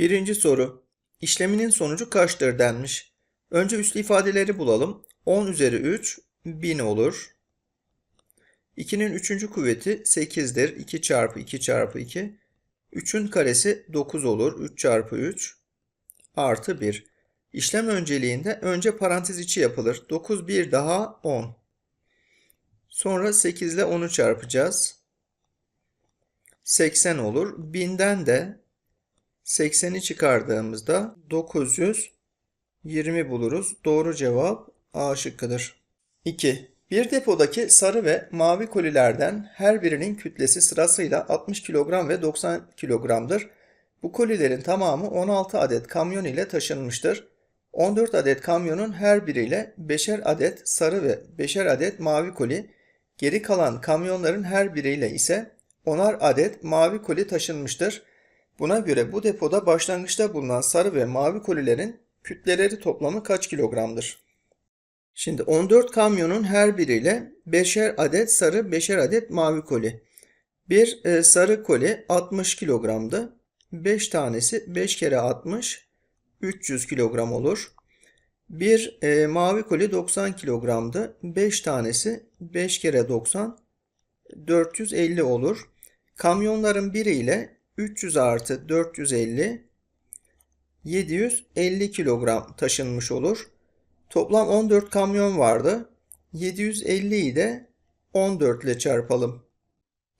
Birinci soru. İşleminin sonucu kaçtır denmiş. Önce üslü ifadeleri bulalım. 10 üzeri 3 1000 olur. 2'nin 3. kuvveti 8'dir. 2 çarpı 2 çarpı 2. 3'ün karesi 9 olur. 3 çarpı 3 artı 1. İşlem önceliğinde önce parantez içi yapılır. 9 bir daha 10. Sonra 8 ile 10'u çarpacağız. 80 olur. 1000'den de 80'i çıkardığımızda 920 buluruz. Doğru cevap A şıkkıdır. 2. Bir depodaki sarı ve mavi kolilerden her birinin kütlesi sırasıyla 60 kilogram ve 90 kilogramdır. Bu kolilerin tamamı 16 adet kamyon ile taşınmıştır. 14 adet kamyonun her biriyle 5'er adet sarı ve 5'er adet mavi koli, geri kalan kamyonların her biriyle ise 10'ar adet mavi koli taşınmıştır. Buna göre bu depoda başlangıçta bulunan sarı ve mavi kolilerin kütleleri toplamı kaç kilogramdır? Şimdi 14 kamyonun her biriyle 5'er adet sarı, 5'er adet mavi koli. Bir e, sarı koli 60 kilogramdı. 5 tanesi 5 kere 60 300 kilogram olur. Bir e, mavi koli 90 kilogramdı. 5 tanesi 5 kere 90 450 olur. Kamyonların biriyle 300 artı 450 750 kilogram taşınmış olur. Toplam 14 kamyon vardı. 750'yi de 14 ile çarpalım.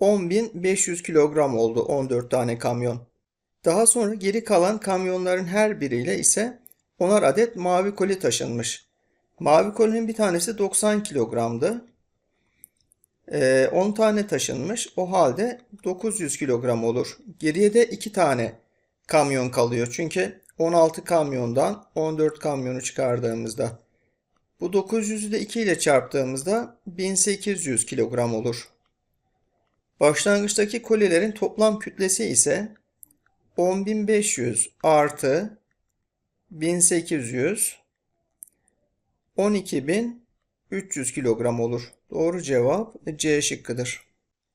10.500 kilogram oldu 14 tane kamyon. Daha sonra geri kalan kamyonların her biriyle ise 10'ar adet mavi koli taşınmış. Mavi kolinin bir tanesi 90 kilogramdı. Ee, 10 tane taşınmış. O halde 900 kilogram olur. Geriye de 2 tane kamyon kalıyor. Çünkü 16 kamyondan 14 kamyonu çıkardığımızda bu 900'ü de 2 ile çarptığımızda 1800 kilogram olur. Başlangıçtaki kolilerin toplam kütlesi ise 10.500 artı 1800 12.300 kilogram olur. Doğru cevap C şıkkıdır.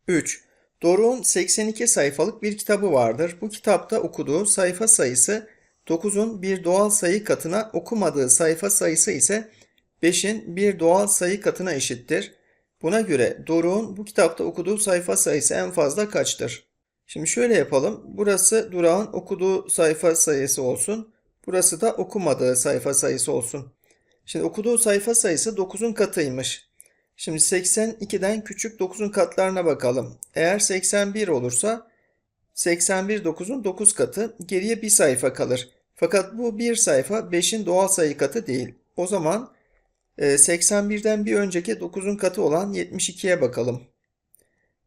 3. Doruk'un 82 sayfalık bir kitabı vardır. Bu kitapta okuduğu sayfa sayısı 9'un bir doğal sayı katına okumadığı sayfa sayısı ise 5'in bir doğal sayı katına eşittir. Buna göre Doruk'un bu kitapta okuduğu sayfa sayısı en fazla kaçtır? Şimdi şöyle yapalım. Burası Durak'ın okuduğu sayfa sayısı olsun. Burası da okumadığı sayfa sayısı olsun. Şimdi okuduğu sayfa sayısı 9'un katıymış. Şimdi 82'den küçük 9'un katlarına bakalım. Eğer 81 olursa 81 9'un 9 katı geriye bir sayfa kalır. Fakat bu bir sayfa 5'in doğal sayı katı değil. O zaman 81'den e, bir önceki 9'un katı olan 72'ye bakalım.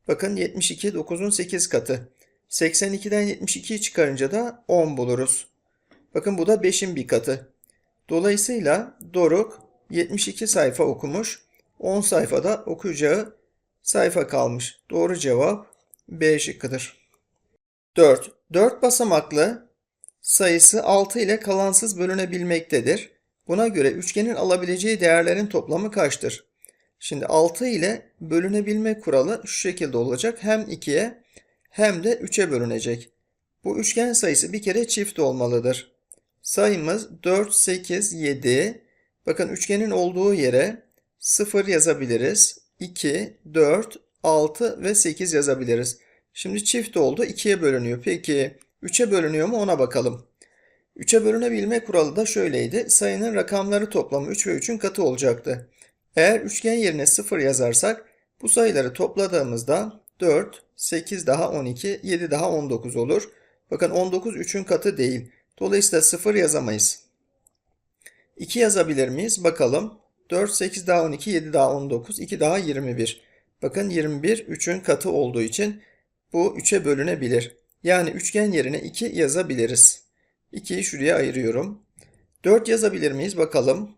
Bakın 72 9'un 8 katı. 82'den 72'yi çıkarınca da 10 buluruz. Bakın bu da 5'in bir katı. Dolayısıyla Doruk 72 sayfa okumuş. 10 sayfada okuyacağı sayfa kalmış. Doğru cevap B şıkkıdır. 4. 4 basamaklı sayısı 6 ile kalansız bölünebilmektedir. Buna göre üçgenin alabileceği değerlerin toplamı kaçtır? Şimdi 6 ile bölünebilme kuralı şu şekilde olacak. Hem 2'ye hem de 3'e bölünecek. Bu üçgen sayısı bir kere çift olmalıdır. Sayımız 4, 8, 7. Bakın üçgenin olduğu yere 0 yazabiliriz. 2, 4, 6 ve 8 yazabiliriz. Şimdi çift oldu 2'ye bölünüyor. Peki 3'e bölünüyor mu ona bakalım. 3'e bölünebilme kuralı da şöyleydi. Sayının rakamları toplamı 3 ve 3'ün katı olacaktı. Eğer üçgen yerine 0 yazarsak bu sayıları topladığımızda 4, 8 daha 12, 7 daha 19 olur. Bakın 19 3'ün katı değil. Dolayısıyla 0 yazamayız. 2 yazabilir miyiz? Bakalım. 4, 8 daha 12, 7 daha 19, 2 daha 21. Bakın 21 3'ün katı olduğu için bu 3'e bölünebilir. Yani üçgen yerine 2 yazabiliriz. 2'yi şuraya ayırıyorum. 4 yazabilir miyiz? Bakalım.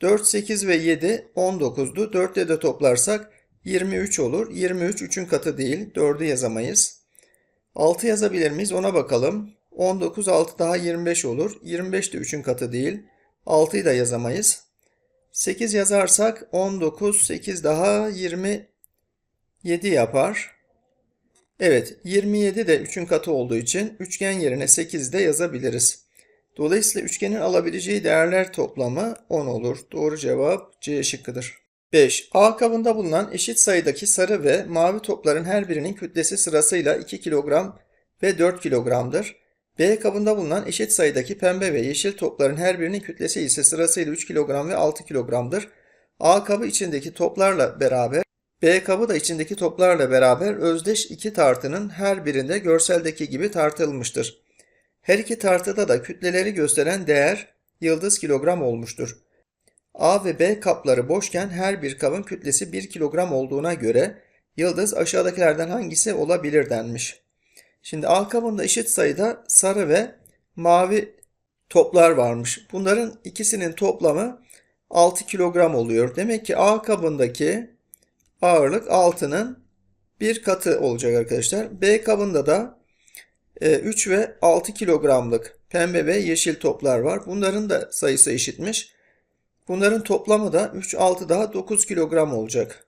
4, 8 ve 7 19'du. 4 ile de toplarsak 23 olur. 23 3'ün katı değil. 4'ü yazamayız. 6 yazabilir miyiz? Ona bakalım. 19 6 daha 25 olur. 25 de 3'ün katı değil. 6'yı da yazamayız. 8 yazarsak 19 8 daha 27 yapar. Evet, 27 de 3'ün katı olduğu için üçgen yerine 8 de yazabiliriz. Dolayısıyla üçgenin alabileceği değerler toplamı 10 olur. Doğru cevap C şıkkıdır. 5. A kabında bulunan eşit sayıdaki sarı ve mavi topların her birinin kütlesi sırasıyla 2 kilogram ve 4 kilogramdır. B kabında bulunan eşit sayıdaki pembe ve yeşil topların her birinin kütlesi ise sırasıyla 3 kilogram ve 6 kilogramdır. A kabı içindeki toplarla beraber B kabı da içindeki toplarla beraber özdeş iki tartının her birinde görseldeki gibi tartılmıştır. Her iki tartıda da kütleleri gösteren değer yıldız kilogram olmuştur. A ve B kapları boşken her bir kabın kütlesi 1 kilogram olduğuna göre yıldız aşağıdakilerden hangisi olabilir denmiş. Şimdi A kabında eşit sayıda sarı ve mavi toplar varmış. Bunların ikisinin toplamı 6 kilogram oluyor. Demek ki A kabındaki ağırlık 6'nın bir katı olacak arkadaşlar. B kabında da 3 e, ve 6 kilogramlık pembe ve yeşil toplar var. Bunların da sayısı eşitmiş. Bunların toplamı da 3, 6 daha 9 kilogram olacak.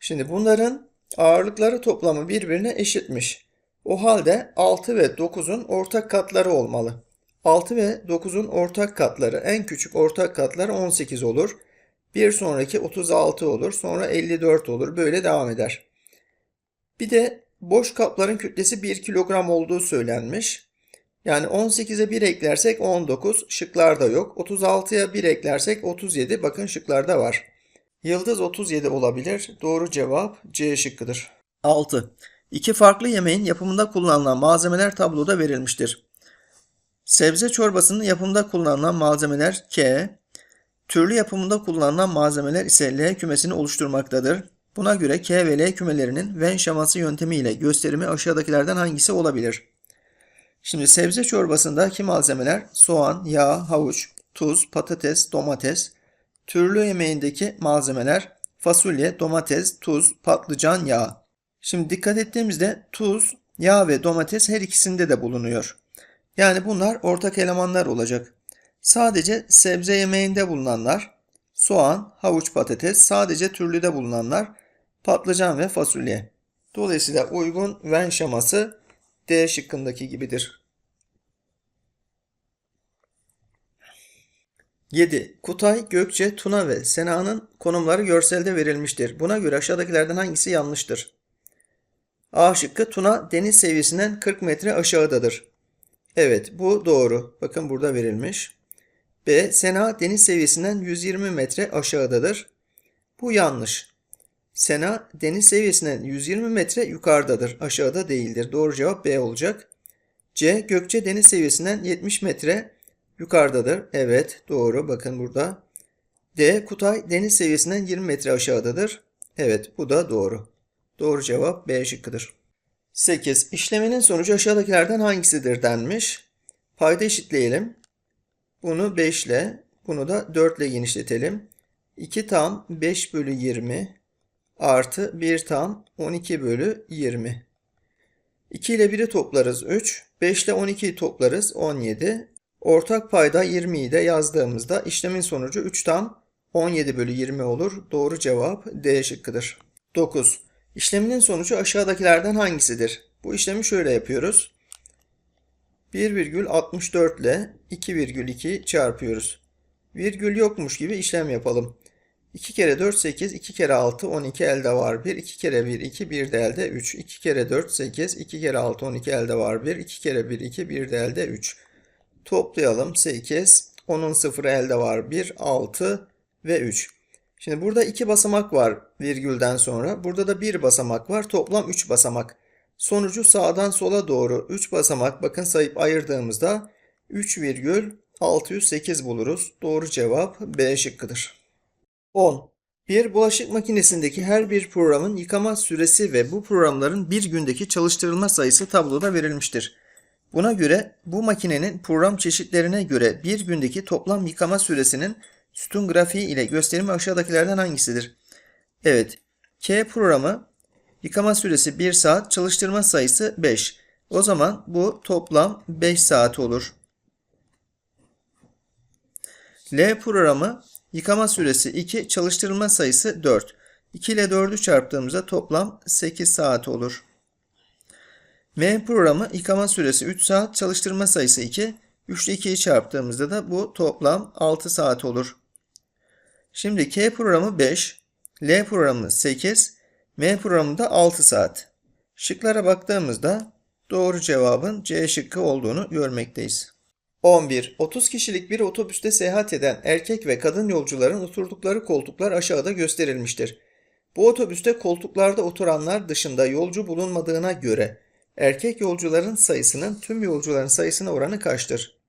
Şimdi bunların ağırlıkları toplamı birbirine eşitmiş. O halde 6 ve 9'un ortak katları olmalı. 6 ve 9'un ortak katları en küçük ortak katları 18 olur. Bir sonraki 36 olur. Sonra 54 olur. Böyle devam eder. Bir de boş kapların kütlesi 1 kilogram olduğu söylenmiş. Yani 18'e 1 eklersek 19 şıklarda yok. 36'ya 1 eklersek 37 bakın şıklarda var. Yıldız 37 olabilir. Doğru cevap C şıkkıdır. 6. İki farklı yemeğin yapımında kullanılan malzemeler tabloda verilmiştir. Sebze çorbasının yapımında kullanılan malzemeler K, türlü yapımında kullanılan malzemeler ise L kümesini oluşturmaktadır. Buna göre K ve L kümelerinin Venn şeması yöntemiyle gösterimi aşağıdakilerden hangisi olabilir? Şimdi sebze çorbasındaki malzemeler soğan, yağ, havuç, tuz, patates, domates. Türlü yemeğindeki malzemeler fasulye, domates, tuz, patlıcan, yağ. Şimdi dikkat ettiğimizde tuz, yağ ve domates her ikisinde de bulunuyor. Yani bunlar ortak elemanlar olacak. Sadece sebze yemeğinde bulunanlar soğan, havuç, patates, sadece türlüde bulunanlar patlıcan ve fasulye. Dolayısıyla uygun Venn şeması D şıkkındaki gibidir. 7. Kutay, Gökçe, Tuna ve Sena'nın konumları görselde verilmiştir. Buna göre aşağıdakilerden hangisi yanlıştır? A şıkkı Tuna deniz seviyesinden 40 metre aşağıdadır. Evet bu doğru. Bakın burada verilmiş. B. Sena deniz seviyesinden 120 metre aşağıdadır. Bu yanlış. Sena deniz seviyesinden 120 metre yukarıdadır. Aşağıda değildir. Doğru cevap B olacak. C. Gökçe deniz seviyesinden 70 metre yukarıdadır. Evet doğru. Bakın burada. D. Kutay deniz seviyesinden 20 metre aşağıdadır. Evet bu da doğru. Doğru cevap B şıkkıdır. 8. İşleminin sonucu aşağıdakilerden hangisidir denmiş. Payda eşitleyelim. Bunu 5 ile, bunu da 4 ile genişletelim. 2 tam 5 bölü 20 artı 1 tam 12 bölü 20. 2 ile 1'i toplarız 3. 5 ile 12'yi toplarız 17. Ortak payda 20'yi de yazdığımızda işlemin sonucu 3 tam 17 bölü 20 olur. Doğru cevap D şıkkıdır. 9. İşleminin sonucu aşağıdakilerden hangisidir? Bu işlemi şöyle yapıyoruz. 1,64 ile 2,2 çarpıyoruz. Virgül yokmuş gibi işlem yapalım. 2 kere 4 8, 2 kere 6 12 elde var 1, 2 kere 1 2, 1 de elde 3, 2 kere 4 8, 2 kere 6 12 elde var 1, 2 kere 1 2, 1 de elde 3. Toplayalım 8, 10'un 0 elde var 1, 6 ve 3. Şimdi burada 2 basamak var virgülden sonra. Burada da 1 basamak var. Toplam 3 basamak. Sonucu sağdan sola doğru 3 basamak bakın sayıp ayırdığımızda 3,608 buluruz. Doğru cevap B şıkkıdır. 10. Bir bulaşık makinesindeki her bir programın yıkama süresi ve bu programların bir gündeki çalıştırılma sayısı tabloda verilmiştir. Buna göre bu makinenin program çeşitlerine göre bir gündeki toplam yıkama süresinin sütun grafiği ile gösterimi aşağıdakilerden hangisidir? Evet, K programı Yıkama süresi 1 saat, çalıştırma sayısı 5. O zaman bu toplam 5 saat olur. L programı yıkama süresi 2, çalıştırma sayısı 4. 2 ile 4'ü çarptığımızda toplam 8 saat olur. M programı yıkama süresi 3 saat, çalıştırma sayısı 2. 3 ile 2'yi çarptığımızda da bu toplam 6 saat olur. Şimdi K programı 5, L programı 8, M programı da 6 saat. Şıklara baktığımızda doğru cevabın C şıkkı olduğunu görmekteyiz. 11. 30 kişilik bir otobüste seyahat eden erkek ve kadın yolcuların oturdukları koltuklar aşağıda gösterilmiştir. Bu otobüste koltuklarda oturanlar dışında yolcu bulunmadığına göre erkek yolcuların sayısının tüm yolcuların sayısına oranı kaçtır?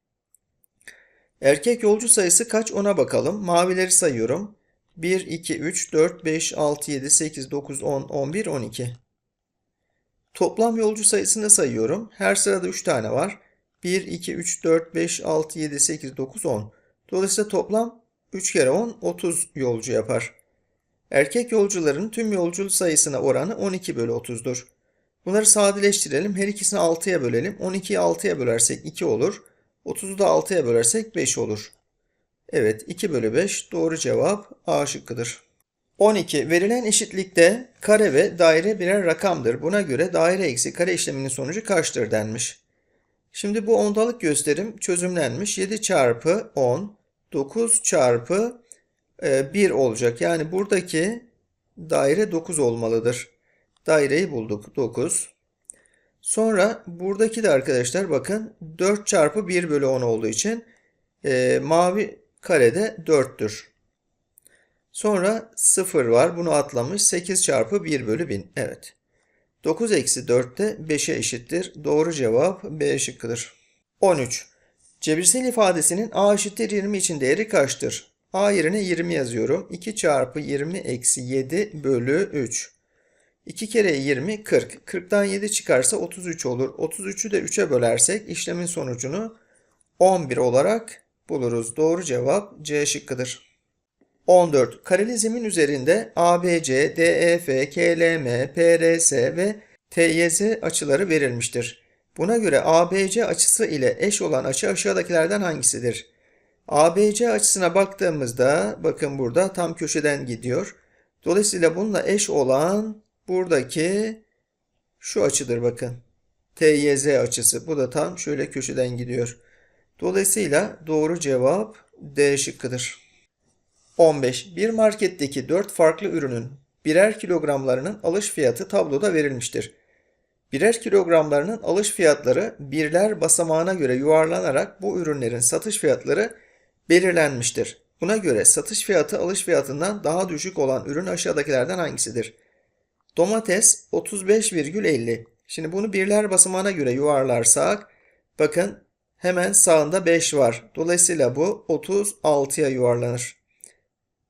Erkek yolcu sayısı kaç ona bakalım. Mavileri sayıyorum. 1, 2, 3, 4, 5, 6, 7, 8, 9, 10, 11, 12. Toplam yolcu sayısını sayıyorum. Her sırada 3 tane var. 1, 2, 3, 4, 5, 6, 7, 8, 9, 10. Dolayısıyla toplam 3 kere 10, 30 yolcu yapar. Erkek yolcuların tüm yolcu sayısına oranı 12 bölü 30'dur. Bunları sadeleştirelim. Her ikisini 6'ya bölelim. 12'yi 6'ya bölersek 2 olur. 30'u da 6'ya bölersek 5 olur. Evet 2 bölü 5 doğru cevap A şıkkıdır. 12. Verilen eşitlikte kare ve daire birer rakamdır. Buna göre daire eksi kare işleminin sonucu kaçtır denmiş. Şimdi bu ondalık gösterim çözümlenmiş. 7 çarpı 10, 9 çarpı 1 olacak. Yani buradaki daire 9 olmalıdır. Daireyi bulduk 9. Sonra buradaki de arkadaşlar bakın 4 çarpı 1 bölü 10 olduğu için e, mavi karede 4'tür. Sonra 0 var. Bunu atlamış. 8 çarpı 1 bölü 1000. Evet. 9 eksi 4 de 5'e eşittir. Doğru cevap B şıkkıdır. 13. Cebirsel ifadesinin A eşittir 20 için değeri kaçtır? A yerine 20 yazıyorum. 2 çarpı 20 eksi 7 bölü 3. 2 kere 20 40. 40'tan 7 çıkarsa 33 olur. 33'ü de 3'e bölersek işlemin sonucunu 11 olarak buluruz. Doğru cevap C şıkkıdır. 14. Kareli zemin üzerinde ABC, DEF, KLM, PRS ve TYZ açıları verilmiştir. Buna göre ABC açısı ile eş olan açı aşağıdakilerden hangisidir? ABC açısına baktığımızda bakın burada tam köşeden gidiyor. Dolayısıyla bununla eş olan buradaki şu açıdır bakın. TYZ açısı. Bu da tam şöyle köşeden gidiyor. Dolayısıyla doğru cevap D şıkkıdır. 15. Bir marketteki 4 farklı ürünün birer kilogramlarının alış fiyatı tabloda verilmiştir. Birer kilogramlarının alış fiyatları birler basamağına göre yuvarlanarak bu ürünlerin satış fiyatları belirlenmiştir. Buna göre satış fiyatı alış fiyatından daha düşük olan ürün aşağıdakilerden hangisidir? Domates 35,50. Şimdi bunu birler basamağına göre yuvarlarsak bakın hemen sağında 5 var. Dolayısıyla bu 36'ya yuvarlanır.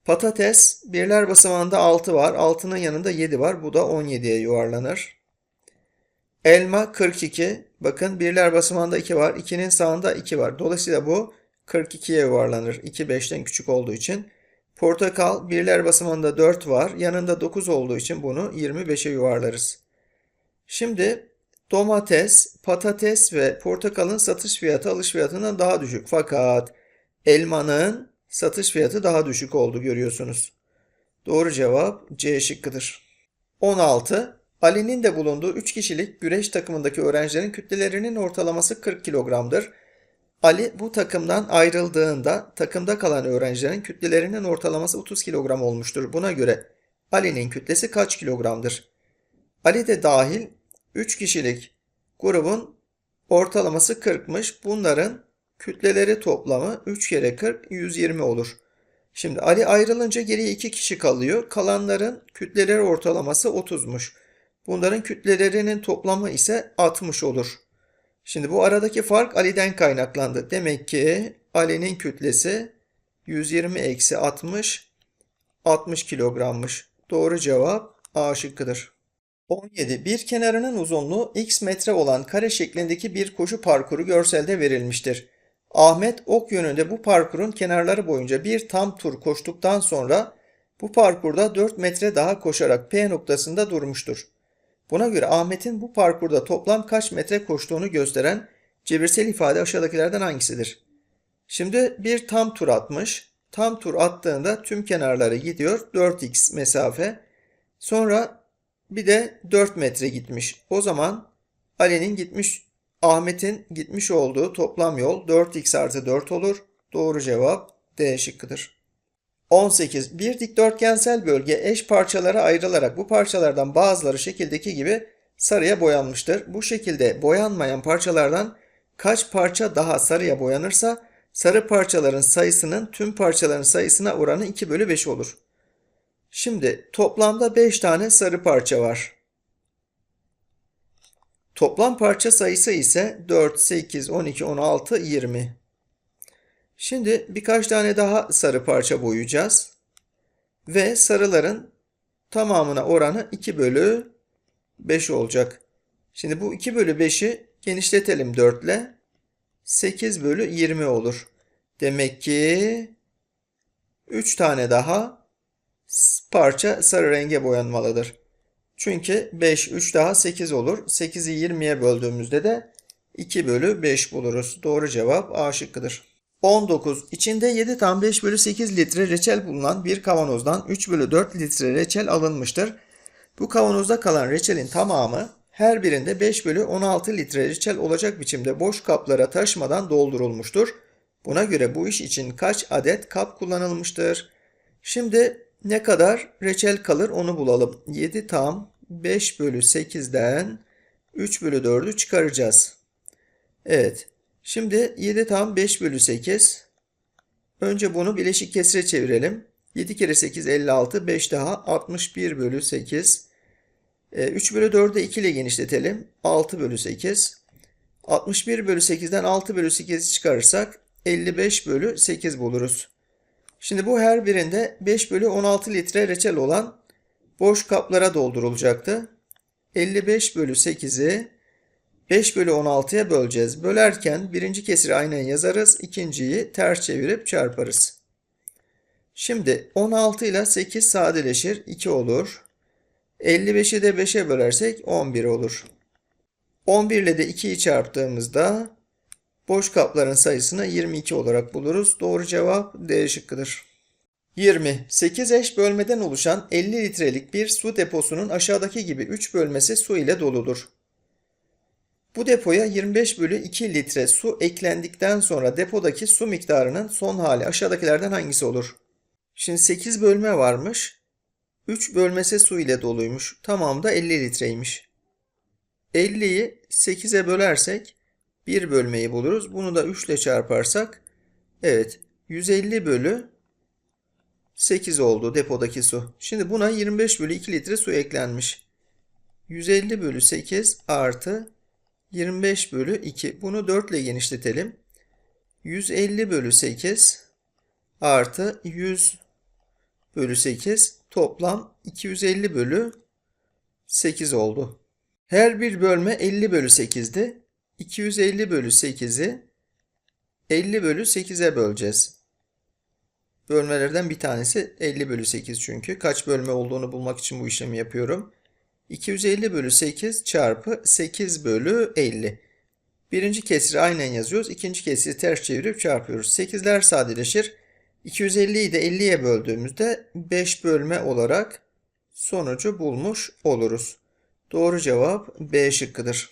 Patates birler basamağında 6 var. 6'nın yanında 7 var. Bu da 17'ye yuvarlanır. Elma 42. Bakın birler basamağında 2 var. 2'nin sağında 2 var. Dolayısıyla bu 42'ye yuvarlanır. 2 5'ten küçük olduğu için. Portakal birler basamağında 4 var. Yanında 9 olduğu için bunu 25'e yuvarlarız. Şimdi domates, patates ve portakalın satış fiyatı alış fiyatından daha düşük. Fakat elmanın satış fiyatı daha düşük oldu görüyorsunuz. Doğru cevap C şıkkıdır. 16. Ali'nin de bulunduğu 3 kişilik güreş takımındaki öğrencilerin kütlelerinin ortalaması 40 kilogramdır. Ali bu takımdan ayrıldığında takımda kalan öğrencilerin kütlelerinin ortalaması 30 kilogram olmuştur. Buna göre Ali'nin kütlesi kaç kilogramdır? Ali de dahil 3 kişilik grubun ortalaması 40'mış. Bunların kütleleri toplamı 3 kere 40 120 olur. Şimdi Ali ayrılınca geriye 2 kişi kalıyor. Kalanların kütleleri ortalaması 30'muş. Bunların kütlelerinin toplamı ise 60 olur. Şimdi bu aradaki fark Ali'den kaynaklandı. Demek ki Ali'nin kütlesi 120 eksi 60 60 kilogrammış. Doğru cevap A şıkkıdır. 17. Bir kenarının uzunluğu x metre olan kare şeklindeki bir koşu parkuru görselde verilmiştir. Ahmet ok yönünde bu parkurun kenarları boyunca bir tam tur koştuktan sonra bu parkurda 4 metre daha koşarak P noktasında durmuştur. Buna göre Ahmet'in bu parkurda toplam kaç metre koştuğunu gösteren cebirsel ifade aşağıdakilerden hangisidir? Şimdi bir tam tur atmış. Tam tur attığında tüm kenarları gidiyor. 4x mesafe. Sonra bir de 4 metre gitmiş. O zaman Ali'nin gitmiş, Ahmet'in gitmiş olduğu toplam yol 4x artı 4 olur. Doğru cevap D şıkkıdır. 18. Bir dikdörtgensel bölge eş parçalara ayrılarak bu parçalardan bazıları şekildeki gibi sarıya boyanmıştır. Bu şekilde boyanmayan parçalardan kaç parça daha sarıya boyanırsa sarı parçaların sayısının tüm parçaların sayısına oranı 2 bölü 5 olur. Şimdi toplamda 5 tane sarı parça var. Toplam parça sayısı ise 4, 8, 12, 16, 20. Şimdi birkaç tane daha sarı parça boyayacağız. Ve sarıların tamamına oranı 2 bölü 5 olacak. Şimdi bu 2 bölü 5'i genişletelim 4 ile. 8 bölü 20 olur. Demek ki 3 tane daha parça sarı renge boyanmalıdır. Çünkü 5, 3 daha 8 olur. 8'i 20'ye böldüğümüzde de 2 bölü 5 buluruz. Doğru cevap A şıkkıdır. 19. İçinde 7 tam 5 bölü 8 litre reçel bulunan bir kavanozdan 3 bölü 4 litre reçel alınmıştır. Bu kavanozda kalan reçelin tamamı her birinde 5 bölü 16 litre reçel olacak biçimde boş kaplara taşmadan doldurulmuştur. Buna göre bu iş için kaç adet kap kullanılmıştır? Şimdi ne kadar reçel kalır onu bulalım. 7 tam 5 bölü 8'den 3 bölü 4'ü çıkaracağız. Evet. Şimdi 7 tam 5 bölü 8. Önce bunu bileşik kesire çevirelim. 7 kere 8 56. 5 daha 61 bölü 8. 3 bölü 4'ü 2 ile genişletelim. 6 bölü 8. 61 bölü 8'den 6 bölü 8'i çıkarırsak 55 bölü 8 buluruz. Şimdi bu her birinde 5 bölü 16 litre reçel olan boş kaplara doldurulacaktı. 55 bölü 8'i 5 bölü 16'ya böleceğiz. Bölerken birinci kesiri aynen yazarız. ikinciyi ters çevirip çarparız. Şimdi 16 ile 8 sadeleşir. 2 olur. 55'i de 5'e bölersek 11 olur. 11 ile de 2'yi çarptığımızda boş kapların sayısını 22 olarak buluruz. Doğru cevap D şıkkıdır. 20. 8 eş bölmeden oluşan 50 litrelik bir su deposunun aşağıdaki gibi 3 bölmesi su ile doludur. Bu depoya 25 bölü 2 litre su eklendikten sonra depodaki su miktarının son hali aşağıdakilerden hangisi olur? Şimdi 8 bölme varmış. 3 bölmesi su ile doluymuş. Tamam da 50 litreymiş. 50'yi 8'e bölersek 1 bölmeyi buluruz. Bunu da 3 ile çarparsak evet 150 bölü 8 oldu depodaki su. Şimdi buna 25 bölü 2 litre su eklenmiş. 150 bölü 8 artı 25 bölü 2. Bunu 4 ile genişletelim. 150 bölü 8 artı 100 bölü 8 toplam 250 bölü 8 oldu. Her bir bölme 50 bölü 8'di. 250 bölü 8'i 50 bölü 8'e böleceğiz. Bölmelerden bir tanesi 50 bölü 8 çünkü. Kaç bölme olduğunu bulmak için bu işlemi yapıyorum. 250 bölü 8 çarpı 8 bölü 50. Birinci kesiri aynen yazıyoruz. İkinci kesiri ters çevirip çarpıyoruz. 8'ler sadeleşir. 250'yi de 50'ye böldüğümüzde 5 bölme olarak sonucu bulmuş oluruz. Doğru cevap B şıkkıdır.